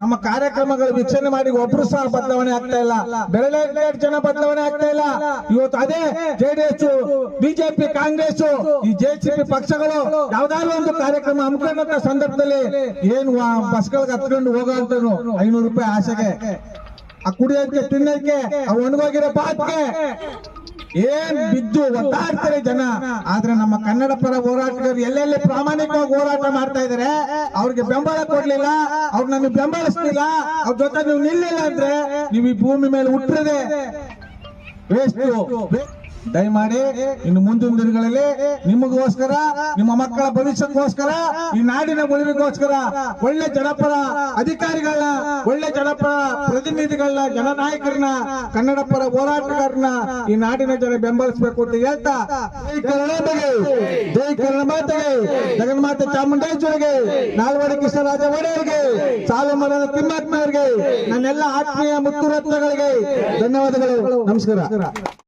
ನಮ್ಮ ಕಾರ್ಯಕ್ರಮಗಳು ವೀಕ್ಷಣೆ ಮಾಡಿ ಒಬ್ರು ಸಹ ಬದಲಾವಣೆ ಆಗ್ತಾ ಇಲ್ಲ. ಬೆರಳೆರಡು ಜನ ಬದಲಾವಣೆ ಆಗ್ತಾ ಇಲ್ಲ. ಇವತ್ತು ಅದೇ ಜೆಡಿಎಸ್, ಬಿಜೆಪಿ, ಕಾಂಗ್ರೆಸ್, ಈ ಜೆಸಿಪಿ ಪಕ್ಷಗಳು ಯಾವ್ದಾದ್ರು ಒಂದು ಕಾರ್ಯಕ್ರಮ ಹಮ್ಮಿಕೊಂಡಂತ ಸಂದರ್ಭದಲ್ಲಿ ಏನು ಬಸ್ಗಳಿಗೆ ಹತ್ಕೊಂಡು ಹೋಗೋಂತನು ಐನೂರು ರೂಪಾಯಿ ಆಸೆಗೆ. ಆ ಕುಡಿಯೋದಕ್ಕೆ, ತಿನ್ನೋದಕ್ಕೆ, ಆ ಒಣಗೋಗಿರೋ ಬಾತ್ಗೆ. ಏನ್ ಬಿದ್ದು ಒತ್ತಾಡ್ತಾರೆ ಜನ? ಆದ್ರೆ ನಮ್ಮ ಕನ್ನಡ ಪರ ಹೋರಾಟಗಾರರು ಎಲ್ಲೆಲ್ಲಿ ಪ್ರಾಮಾಣಿಕವಾಗಿ ಹೋರಾಟ ಮಾಡ್ತಾ ಇದಾರೆ? ಅವ್ರಿಗೆ ಬೆಂಬಲ ಕೊಡ್ಲಿಲ್ಲ ಅವ್ರು ನಮಗೆ ಬೆಂಬಲಿಸ್ಲಿಲ್ಲ ಅವ್ರ ಜೊತೆ ನೀವು ನಿಲ್ಲಿಲ್ಲ ಅಂದ್ರೆ ನೀವು ಈ ಭೂಮಿ ಮೇಲೆ ಹುಟ್ಟಿರದೆ ವೇಸ್ಟ್ ದಯಮಾಡಿ ಇನ್ನು ಮುಂದಿನ ದಿನಗಳಲ್ಲಿ ನಿಮಗೋಸ್ಕರ, ನಿಮ್ಮ ಮಕ್ಕಳ ಭವಿಷ್ಯಕ್ಕೋಸ್ಕರ, ಈ ನಾಡಿನ ಉಳಿವಿಗೋಸ್ಕರ ಒಳ್ಳೆ ಜನಪರ ಅಧಿಕಾರಿಗಳನ್ನ, ಒಳ್ಳೆ ಜನಪರ ಪ್ರತಿನಿಧಿಗಳನ್ನ, ಜನನಾಯಕರನ್ನ ಕನ್ನಡ ಪರ ಹೋರಾಟಗಾರನ ಈ ನಾಡಿನ ಜನ ಬೆಂಬಲಿಸಬೇಕು ಅಂತ ಹೇಳ್ತಾ ಜೈ ಕನ್ನಡ ಮಾತೆಗೆ ಜಗನ್ಮಾತೆ ಚಾಮುಂಡೇಶ್ವರಿಗೆ, ನಾಲ್ವಡಿ ಕೃಷ್ಣರಾಜ ಒಡೆಯರಿಗೆ ಸಾಲು ಮರದ ತಿಮ್ಮಪ್ಪನವರಿಗೆ ನನ್ನೆಲ್ಲ ಆತ್ಮೀಯ ಮುತ್ತುರತ್ನಗಳಿಗೆ ಧನ್ಯವಾದಗಳು. ನಮಸ್ಕಾರ.